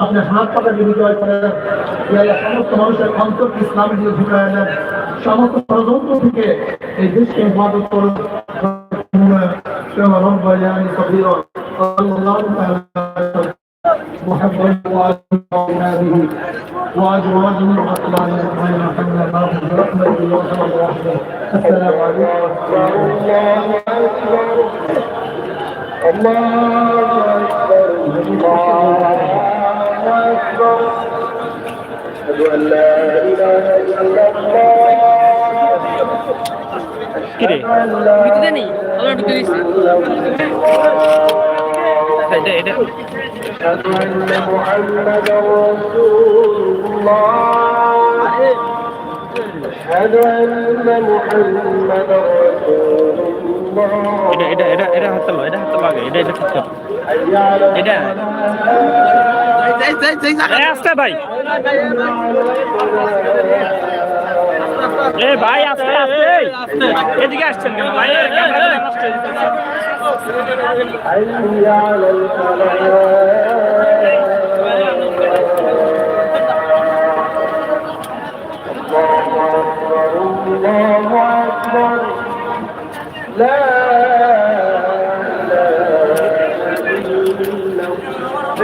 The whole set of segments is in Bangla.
আপনি হাত পাতাকে বিজয় করে দেন ইয়া আল্লাহ, সমস্ত মানুষের অন্তরকে ইসলামের দিকে ঝুঁকায় দেন সমস্ত ষড়যন্ত্র থেকে এই দেশকে হেফাজত করুন ربياني صغيرا صلى الله تعالى على محمد وعلى به وازواجه واطلال اجمعين الحمد لله برحمته وسلم ورحمه السلام عليكم الله أكبر الله أكبر الله কিরে ভিতরে নেই আমার ভিতরে দিচ্ছি এটা এটা أشهد أن محمدا رسول الله أشهد أن محمدا رسول الله এটা এটা এটা এটা হাত তোলো হাত তোলো আগে এ ভাই। আস্তে আস্তে। এদিকে আসছেন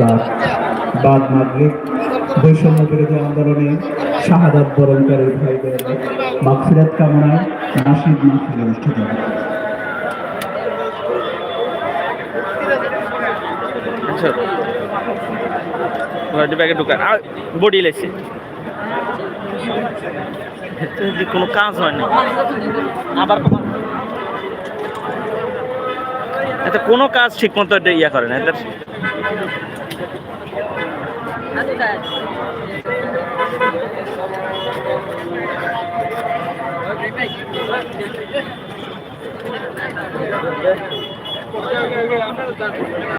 বাদ বাদ মাগরিব বৈষম্য বিরোধী আন্দোলনে শাহাদাত বরণকারী ভাইদের মাগফিরাত কামনায় নাসিদ মাহফিল অনুষ্ঠিত হবে। আচ্ছা। বডি লেছে কোনো কাজ হয় না। আবার এতে কোনো কাজ ঠিক মতো ইয়া করে না এদের